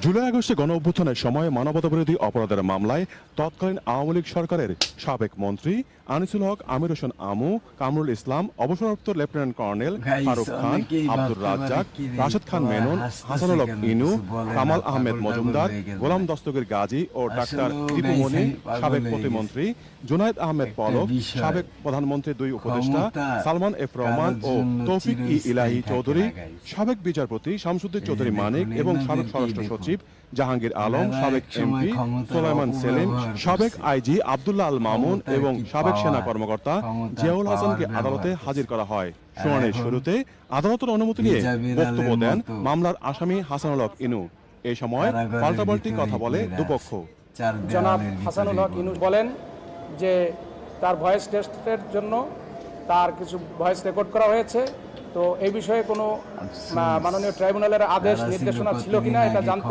জুলাই আগস্টে গণ অভ্যুত্থানের সময় মানবতাবিরোধী অপরাধের মামলায় তৎকালীন আওয়ামী লীগ সরকারের সাবেক মন্ত্রী আনিসুল হক আমির হোসেন আমু কামরুল ইসলাম অবসরপ্রাপ্ত লেফটেন্যান্ট কর্নেল ফারুক খান আব্দুর রাজ্জাক রাশেদ খান মেনন হাসানুল হক ইনু কামাল আহমেদ মজুমদার। গোলাম দস্তগীর গাজী ও ডাক্তার গাইছে, পাগল সাবেক প্রতিমন্ত্রী জুনায়েদ আহমেদ পলক সাবেক প্রধানমন্ত্রীর দুই উপদেষ্টা সালমান এফ রহমান ও তৌফিক ই ইলাহি চৌধুরী সাবেক বিচারপতি শামসুদ্দিন চৌধুরী মানিক এবং সাবেক স্বরাষ্ট্র। সচিব জাহাঙ্গীর আলম সাবেক এমপি সোলাইমান সেলিম সাবেক আইজি আব্দুল্লাহ আল মামুন এবং সাবেক সেনা কর্মকর্তা জিয়াউল হাসানকে আদালতে হাজির করা হয়। শুনানির শুরুতে আদালতের অনুমতি নিয়ে বক্তব্য দেন মামলার আসামি হাসানুল হক ইনু। এই সময় পাল্টাপাল্টি কথা বলে দুপক্ষ। জনাব হাসানুল হক ইনুস বলেন যে তার ভয়েস টেস্টের জন্য তার কিছু ভয়েস রেকর্ড করা হয়েছে। তো এই বিষয়ে কোনো মাননীয় ট্রাইব্যুনালের আদেশ নির্দেশনা ছিল কিনা এটা জানতে